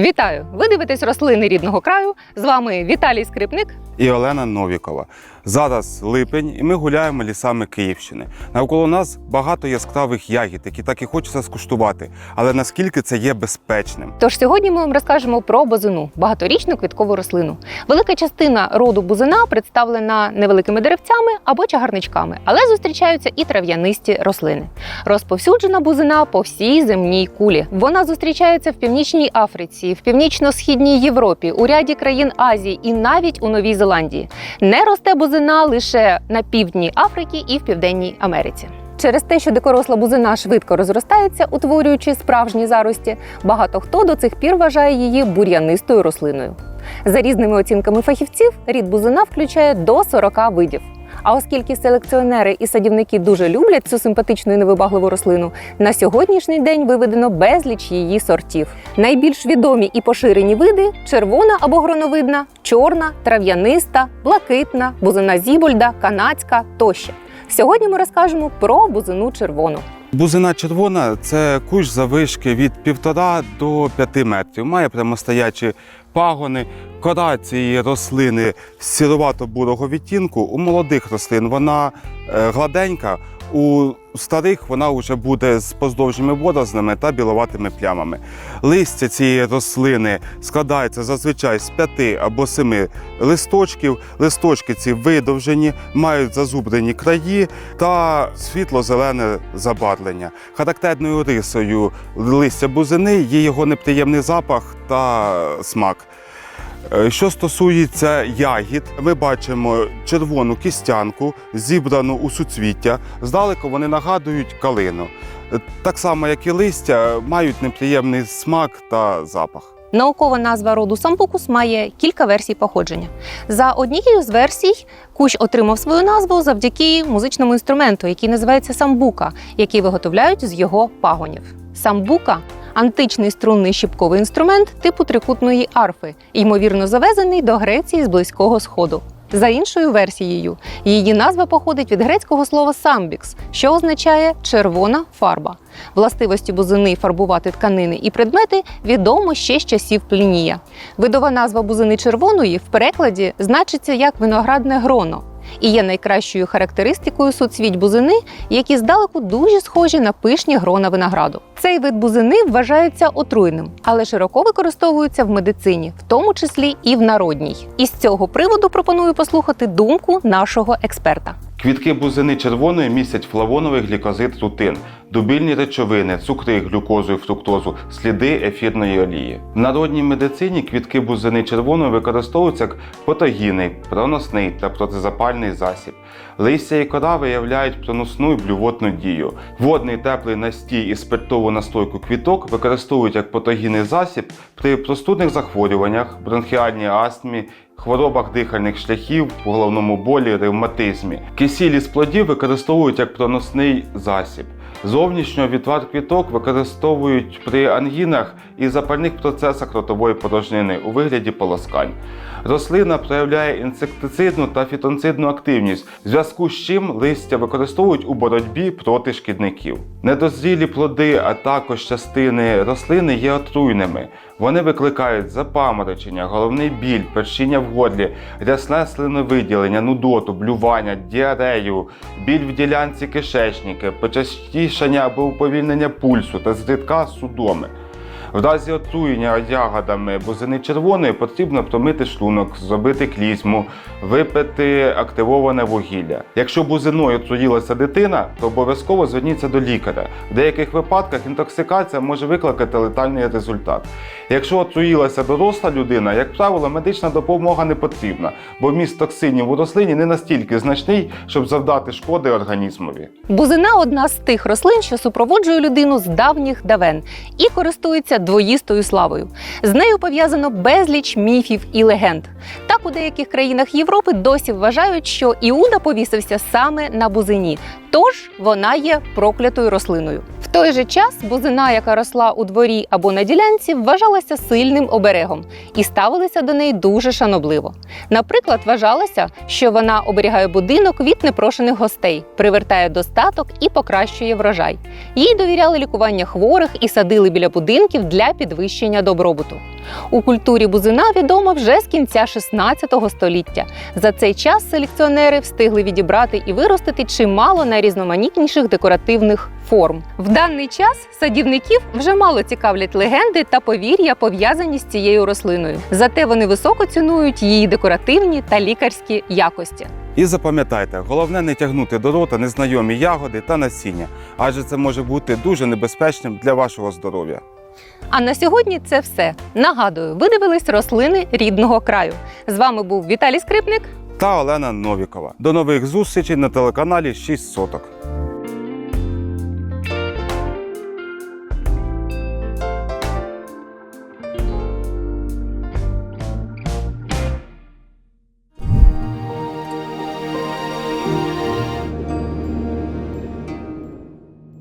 Вітаю! Ви дивитесь рослини рідного краю. З вами Віталій Скрипник. І Олена Новікова. Зараз липень, і ми гуляємо лісами Київщини. Навколо нас багато яскравих ягід, які так і хочеться скуштувати. Але наскільки це є безпечним? Тож сьогодні ми вам розкажемо про бузину, багаторічну квіткову рослину. Велика частина роду бузина представлена невеликими деревцями або чагарничками, але зустрічаються і трав'янисті рослини. Розповсюджена бузина по всій земній кулі. Вона зустрічається в північній Африці, в північно-східній Європі, у ряді країн Азії і навіть у Новій Зеландії. Не росте бузина лише на півдні Африки і в Південній Америці. Через те, що дикоросла бузина швидко розростається, утворюючи справжні зарості, багато хто до цих пір вважає її бур'янистою рослиною. За різними оцінками фахівців, рід бузина включає до 40 видів. А оскільки селекціонери і садівники дуже люблять цю симпатичну і невибагливу рослину, на сьогоднішній день виведено безліч її сортів. Найбільш відомі і поширені види червона або гроновидна, чорна, трав'яниста, блакитна, бузина зібольда, канадська тощо. Сьогодні ми розкажемо про бузину червону. Бузина червона це кущ завишки від півтора до п'яти метрів. Має прямостоячі пагони. Кора цієї рослини сіровато-бурого відтінку. У молодих рослин вона е, гладенька. У старих вона вже буде з поздовжніми водорослами та біловатими плямами. Листя цієї рослини складається зазвичай з п'яти або семи листочків. Листочки ці видовжені, мають зазубрені краї та світло-зелене забарвлення. Характерною рисою листя бузини є його неприємний запах та смак. Е, Що стосується ягід, ми бачимо червону кістянку, зібрану у суцвіття. Здалеку вони нагадують калину. Е, Так само, як і листя, мають неприємний смак та запах. Наукова назва роду самбукус має кілька версій походження. За однією з версій, кущ отримав свою назву завдяки музичному інструменту, який називається самбука, який виготовляють з його пагонів. Самбука античний струнний щіпковий інструмент типу трикутної арфи, ймовірно завезений до Греції з Близького Сходу. За іншою версією, її назва походить від грецького слова самбікс, що означає червона фарба. Властивості бузини фарбувати тканини і предмети відомо ще з часів Плінія. Видова назва бузини червоної в перекладі значиться як виноградне гроно і є найкращою характеристикою суцвіть бузини, які здалеку дуже схожі на пишні грона винограду. Цей вид бузини вважається отруйним, але широко використовується в медицині, в тому числі і в народній. І з цього приводу пропоную послухати думку нашого експерта. Квітки бузини червоної містять флавоновий глікозид рутин, дубільні речовини, цукри, глюкозу і фруктозу, сліди ефірної олії. В народній медицині квітки бузини червоної використовуються як патогінний, проносний та протизапальний засіб. Листя і кора виявляють проносну і блювотну дію. Водний теплий настій і спиртову настойку квіток використовують як патогінний засіб при простудних захворюваннях, бронхіальній астмі, хворобах дихальних шляхів, у головному болі, ревматизмі. Кисілі з плодів використовують як проносний засіб. Зовнішньо відвар квіток використовують при ангінах і запальних процесах ротової порожнини у вигляді полоскань. Рослина проявляє інсектицидну та фітонцидну активність, в зв'язку з чим листя використовують у боротьбі проти шкідників. Недозрілі плоди, а також частини рослини є отруйними. Вони викликають запаморочення, головний біль, першіння в горлі, рясне слиновиділення, нудоту, блювання, діарею, біль в ділянці кишечника, почастішання або уповільнення пульсу та зрідка судоми. В разі отруєння ягодами бузини червоної потрібно промити шлунок, зробити клізму, випити активоване вугілля. Якщо бузиною отруїлася дитина, то обов'язково зверніться до лікаря. В деяких випадках інтоксикація може викликати летальний результат. Якщо отруїлася доросла людина, як правило, медична допомога не потрібна, бо вміст токсинів у рослині не настільки значний, щоб завдати шкоди організмові. Бузина одна з тих рослин, що супроводжує людину з давніх давен і користується двоїстою славою. З нею пов'язано безліч міфів і легенд. Так у деяких країнах Європи досі вважають, що Іуда повісився саме на бузині, тож вона є проклятою рослиною. В той же час бузина, яка росла у дворі або на ділянці, вважалася сильним оберегом і ставилися до неї дуже шанобливо. Наприклад, вважалося, що вона оберігає будинок від непрошених гостей, привертає достаток і покращує врожай. Їй довіряли лікування хворих і садили біля будинків для підвищення добробуту. У культурі бузина відома вже з кінця 16 століття. За цей час селекціонери встигли відібрати і виростити чимало найрізноманітніших декоративних форм. В даний час садівників вже мало цікавлять легенди та повір'я, пов'язані з цією рослиною. Зате вони високо цінують її декоративні та лікарські якості. І запам'ятайте, головне не тягнути до рота незнайомі ягоди та насіння, адже це може бути дуже небезпечним для вашого здоров'я. А на сьогодні це все. Нагадую, ви дивились рослини рідного краю. З вами був Віталій Скрипник. Та Олена Новікова. До нових зустрічей на телеканалі 6 соток.